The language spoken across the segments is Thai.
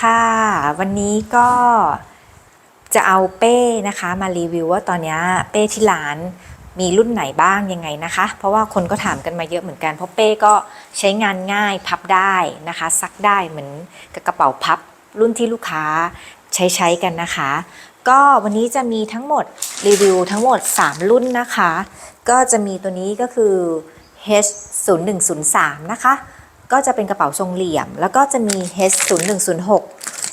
ค่ะ วันนี้ก็จะเอาเป้นะคะมารีวิวว่าตอนนี้เป้ที่ร้านมีรุ่นไหนบ้างยังไงนะคะ เพราะว่าคนก็ถามกันมาเยอะเหมือนกัน เพราะเป้ก็ใช้งานง่ายพับได้นะคะ ซักได้เหมือนกับกระเป๋าพับรุ่นที่ลูกค้าใช้ใช้กันนะคะ ก็วันนี้จะมีทั้งหมดรีวิวทั้งหมด 3 รุ่นนะคะ ก็จะมีตัวนี้ก็คือ H0103 นะคะ ก็จะเป็นกระเป๋าทรงเหลี่ยม แล้วก็จะมี H0106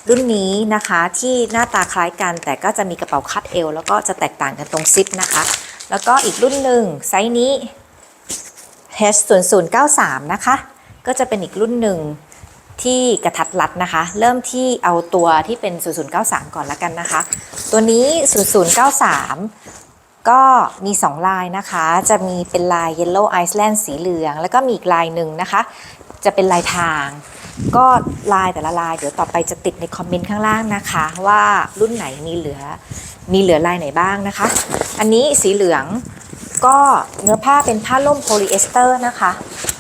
รุ่นนี้นะคะที่หน้าตาคล้ายกัน แต่ก็จะมีกระเป๋าคัดเอว แล้วก็จะแตกต่างกันตรงซิปนะคะ แล้วก็อีกรุ่นหนึ่งไซส์นี้ H0093 นะคะ ก็จะเป็นอีกรุ่นหนึ่งที่กระทัดรัดนะคะ เริ่มที่เอาตัวที่เป็น 0093 ก่อนละกันนะคะ ตัวนี้ 0093 ก็มี 2 ลายนะคะ จะมีเป็นลาย Yellow Iceland สีเหลือง แล้วก็มีอีกลายหนึ่งนะคะ จะเป็นลายทาง ก็ลายแต่ละลายเดี๋ยวต่อไปจะติดในคอมเมนต์ข้างล่างนะคะ ว่ารุ่นไหนมีเหลือมีเหลือลายไหนบ้างนะคะ อันนี้สีเหลืองก็เนื้อผ้าเป็นผ้าล่มโพลีเอสเตอร์นะคะ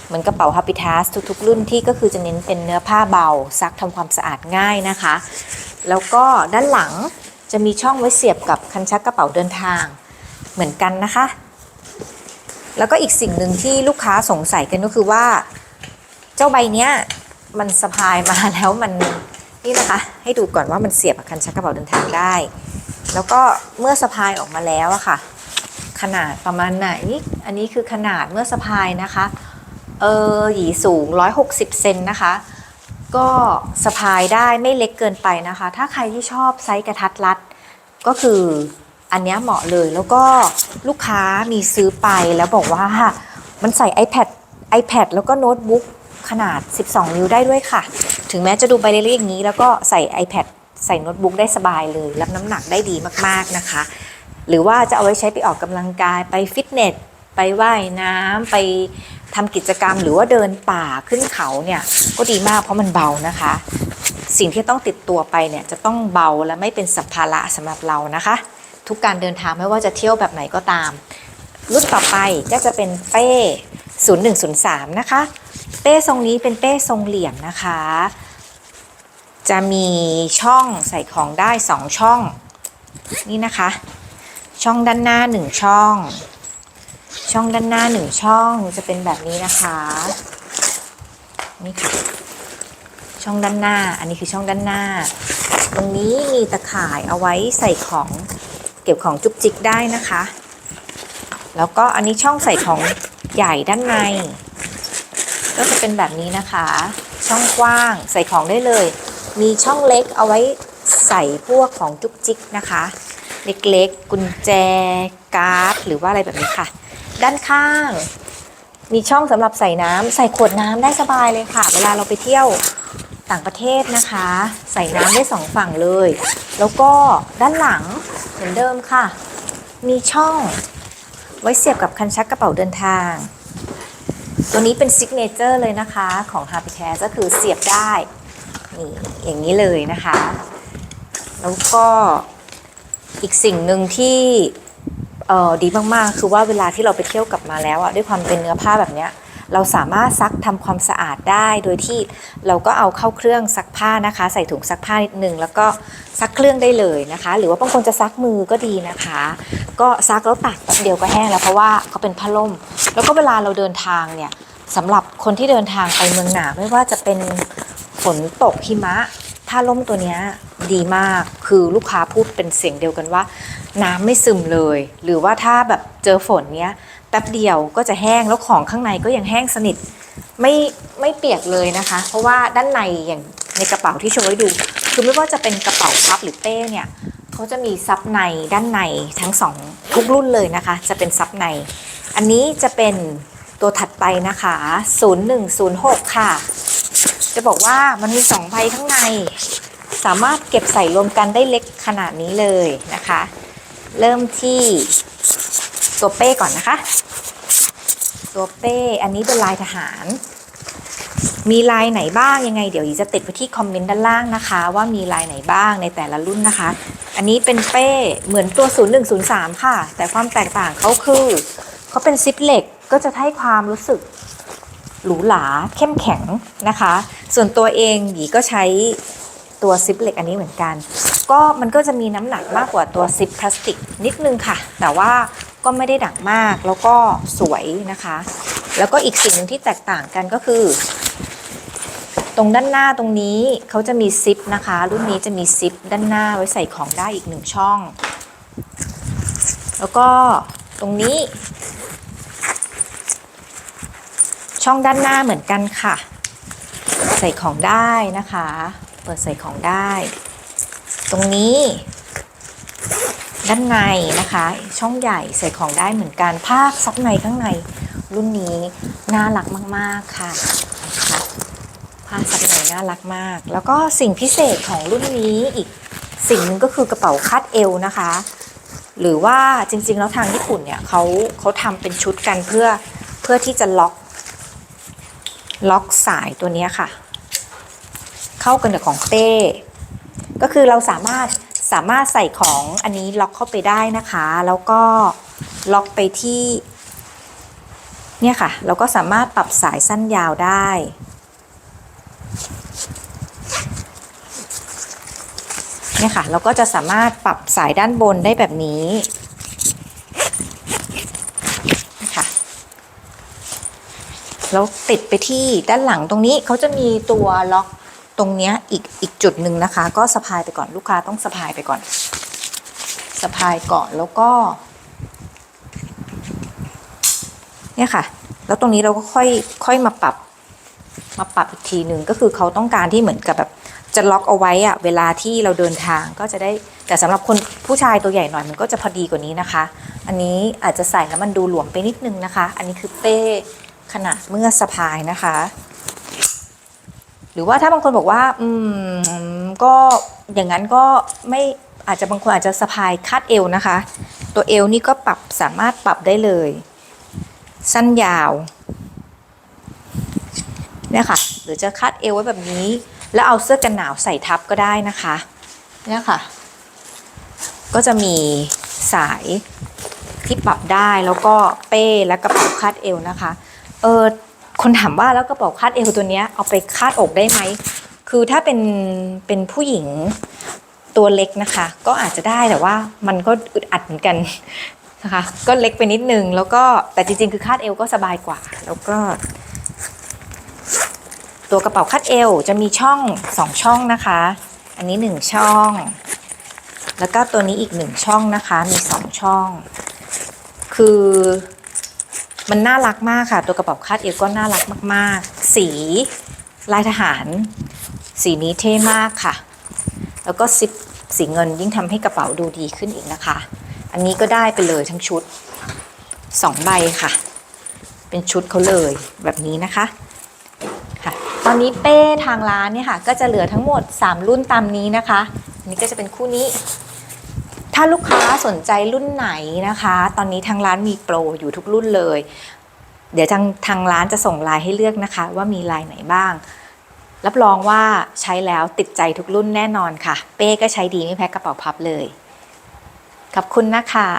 เหมือนกระเป๋า h a p p y t a s ทุกๆ รุ่นที่ก็คือจะเน้นเป็นเนื้อผ้าเบา ซักทำความสะอาดง่ายนะคะ แล้วก็ด้านหลังจะมีช่องไว้เสียบกับคันชักกระเป๋าเดินทางเหมือนกันนะคะ แล้วก็อีกสิ่งหนึ่งที่ลูกค้าสงสัยกันก็คือว่า เจ้าใบเนี้ยมันสะพายมาแล้วมันนี่นะคะ ให้ดูก่อนว่ามันเสียบกับคันชักกระเป๋าเดินทางได้ แล้วก็เมื่อสะพายออกมาแล้วอะค่ะ ขนาดประมาณไหน อันนี้คือขนาดเมื่อสะพายนะคะ เออหยีสูง 160 เซนนะคะ ก็สะพายได้ไม่เล็กเกินไปนะคะ ถ้าใครที่ชอบไซส์กระทัดรัด ก็คืออันเนี้ยเหมาะเลยแล้วก็ลูกค้ามีซื้อไปแล้วบอกว่ามันใส่ iPad iPad แล้วก็โน้ตบุ๊ก ขนาด 12 นิ้วได้ด้วยค่ะ ถึงแม้จะดูใบเล็กๆอย่างนี้ แล้วก็ใส่ iPad ใส่โน้ตบุ๊กได้สบายเลย รับน้ำหนักได้ดีมากๆนะคะ หรือว่าจะเอาไว้ใช้ไปออกกำลังกายไปฟิตเนสไปว่ายน้ำไปทำกิจกรรมหรือว่าเดินป่าขึ้นเขาเนี่ยก็ดีมากเพราะมันเบานะคะ สิ่งที่ต้องติดตัวไปเนี่ยจะต้องเบาและไม่เป็นสัมภาระสำหรับเรานะคะ ทุกการเดินทางไม่ว่าจะเที่ยวแบบไหนก็ตาม รุ่นต่อไปก็จะเป็นเป้0103 นะคะ เป้ทรงนี้เป็นเป้ทรงเหลี่ยมนะคะ จะมีช่องใส่ของได้2ช่อง นี่นะคะ ช่องด้านหน้า1ช่อง ช่องด้านหน้า1ช่องจะเป็นแบบนี้นะคะนี่ค่ะ ช่องด้านหน้า อันนี้คือช่องด้านหน้า ตรงนี้มีตะข่ายเอาไว้ใส่ของเก็บของจุกจิกได้นะคะ แล้วก็อันนี้ช่องใส่ของใหญ่ด้านใน ก็จะเป็นแบบนี้นะคะ ช่องกว้างใส่ของได้เลย มีช่องเล็กเอาไว้ใส่พวกของจุกจิกนะคะ เล็กๆ กุญแจการ์ดหรือว่าอะไรแบบนี้ค่ะ ด้านข้าง มีช่องสำหรับใส่น้ำใส่ขวดน้ำได้สบายเลยค่ะ เวลาเราไปเที่ยวต่างประเทศนะคะ ใส่น้ำได้สองฝั่งเลย แล้วก็ด้านหลังเหมือนเดิมค่ะ มีช่องไว้เสียบกับคันชักกระเป๋าเดินทาง ตัวนี้เป็นซิกเนเจอร์เลยนะคะของ h a p p y t a s ก็คือเสียบได้นี่อย่างนี้เลยนะคะ แล้วก็อีกสิ่งหนึ่งที่เออดีมากๆ คือว่าเวลาที่เราไปเที่ยวกลับมาแล้วอะด้วยความเป็นเนื้อผ้าแบบเนี้ยเราสามารถซักทำความสะอาดได้โดยที่เราก็เอาเข้าเครื่องซักผ้านะคะ ใส่ถุงซักผ้านิดนึงแล้วก็ซักเครื่องได้เลยนะคะ หรือว่าบางคนจะซักมือก็ดีนะคะ ก็ซักแล้วตากแป๊บเดียวก็แห้งแล้วเพราะว่าเขาเป็นผ้าล่ม แล้วก็เวลาเราเดินทางเนี่ยสำหรับคนที่เดินทางไปเมืองหนาวไม่ว่าจะเป็นฝนตกหิมะผ้าล่มตัวนี้ดีมากคือลูกค้าพูดเป็นเสียงเดียวกันว่า น้ำไม่ซึมเลย หรือว่าถ้าแบบเจอฝนเนี้ยแป๊บเดียวก็จะแห้งแล้วของข้างในก็ยังแห้งสนิทไม่ไม่เปียกเลยนะคะ เพราะว่าด้านในอย่างในกระเป๋าที่โชว์ให้ดู คือไม่ว่าจะเป็นกระเป๋าพับหรือเป้เนี่ยเขาจะมีซับในด้านในทั้งสองทุกรุ่นเลยนะคะ จะเป็นซับใน อันนี้จะเป็นตัวถัดไปนะคะ 0106 ค่ะ จะบอกว่ามันมี 2 ใบข้างใน สามารถเก็บใส่รวมกันได้เล็กขนาดนี้เลยนะคะ เริ่มที่ตัวเป้ก่อนนะคะ ตัวเป้อันนี้เป็นลายทหาร มีลายไหนบ้างยังไง เดี๋ยวอีจะติดไว้ที่คอมเมนต์ด้านล่างนะคะ ว่ามีลายไหนบ้างในแต่ละรุ่นนะคะ อันนี้เป็นเป้เหมือนตัว 0103 ค่ะ แต่ความแตกต่างเขาคือ เขาเป็นซิปเหล็กก็จะให้ความรู้สึกหรูหราเข้มแข็งนะคะ ส่วนตัวเองหยีก็ใช้ตัวซิปเหล็กอันนี้เหมือนกัน ก็มันก็จะมีน้ำหนักมากกว่าตัวซิปพลาสติกนิดนึงค่ะ แต่ว่าก็ไม่ได้หนักมากแล้วก็สวยนะคะ แล้วก็อีกสิ่งหนึ่งที่แตกต่างกันก็คือ ตรงด้านหน้าตรงนี้เขาจะมีซิปนะคะ รุ่นนี้จะมีซิปด้านหน้าไว้ใส่ของได้อีกหนึ่งช่อง แล้วก็ตรงนี้ ช่องด้านหน้าเหมือนกันค่ะ ใส่ของได้นะคะ เปิดใส่ของได้ ตรงนี้ ด้านในนะคะ ช่องใหญ่ใส่ของได้เหมือนกันภาคซับในข้างใน รุ่นนี้น่ารักมาก ๆค่ะค่ะผ้าซับในน่ารักมาก แล้วก็สิ่งพิเศษของรุ่นนี้อีกสิ่งหนึ่งก็คือกระเป๋าคาดเอวนะคะ หรือว่าจริงๆแล้วทางญี่ปุ่นเนี่ยเขาเขาทำเป็นชุดกันเพื่อเพื่อที่จะล็อก ล็อกสายตัวนี้ค่ะ เข้ากันกับของเป้ก็คือเราสามารถสามารถใส่ของอันนี้ล็อกเข้าไปได้นะคะ แล้วก็ล็อกไปที่ เนี่ยค่ะ เราก็สามารถปรับสายสั้นยาวได้ เนี่ยค่ะ เราก็จะสามารถปรับสายด้านบนได้แบบนี้นะคะ แล้วติดไปที่ด้านหลังตรงนี้เขาจะมีตัวล็อกตรงเนี้ยอีกอีกจุดหนึ่งนะคะ ก็สะพายไปก่อนลูกค้าต้องสะพายไปก่อนสะพายก่อนแล้วก็เนี่ยค่ะ แล้วตรงนี้เราก็ค่อยค่อยมาปรับมาปรับอีกทีหนึ่งก็คือเขาต้องการที่เหมือนกับแบบจะล็อกเอาไว้อะเวลาที่เราเดินทางก็จะได้แต่สำหรับคนผู้ชายตัวใหญ่หน่อยมันก็จะพอดีกว่านี้นะคะ อันนี้อาจจะใส่แล้วมันดูหลวมไปนิดนึงนะคะ อันนี้คือเป้ ขนาดเมื่อสะพายนะคะ หรือว่าถ้าบางคนบอกว่า อืม ก็อย่างนั้นก็ไม่อาจจะบางคนอาจจะสะพายคาดเอวนะคะ ตัวเอวนี่ก็ปรับสามารถปรับได้เลย สั้นยาวเนี่ยค่ะ หรือจะคาดเอวไว้แบบนี้ แล้วเอาเสื้อกันหนาวใส่ทับก็ได้นะคะเนี่ยค่ะ ก็จะมีสายที่ปรับได้แล้วก็เป้และกระเป๋าคาดเอวนะคะ เออคนถามว่าแล้วกระเป๋าคาดเอวตัวเนี้ยเอาไปคาดอกได้ไหมคือถ้าเป็นเป็นผู้หญิงตัวเล็กนะคะ ก็อาจจะได้แต่ว่ามันก็อึดอัดเหมือนกันนะคะ ก็เล็กไปนิดนึงแล้วก็แต่จริงๆ คือคาดเอวก็สบายกว่า แล้วก็ ตัวกระเป๋าคาดเอวจะมีช่องสองช่องนะคะ อันนี้หนึ่งช่อง แล้วก็ตัวนี้อีกหนึ่งช่องนะคะ มีสองช่อง คือ มันน่ารักมากค่ะ ตัวกระเป๋าคาดเอวก็น่ารักมาก ๆ สีลายทหาร สีนี้เท่มากค่ะ แล้วก็ซิปสีเงินยิ่งทำให้กระเป๋าดูดีขึ้นอีกนะคะ อันนี้ก็ได้ไปเลยทั้งชุดสองใบค่ะ เป็นชุดเขาเลยแบบนี้นะคะค่ะ ตอนนี้เป้ทางร้านเนี่ยค่ะ ก็จะเหลือทั้งหมด 3 รุ่นตามนี้นะคะ อันนี้ก็จะเป็นคู่นี้ ถ้าลูกค้าสนใจรุ่นไหนนะคะ ตอนนี้ทางร้านมีโปรอยู่ทุกรุ่นเลย เดี๋ยวทางทางร้านจะส่งไลน์ให้เลือกนะคะ ว่ามีไลน์ไหนบ้าง รับรองว่าใช้แล้วติดใจทุกรุ่นแน่นอนค่ะ เป้ก็ใช้ดีไม่แพ้กระเป๋าพับเลย ขอบคุณนะคะ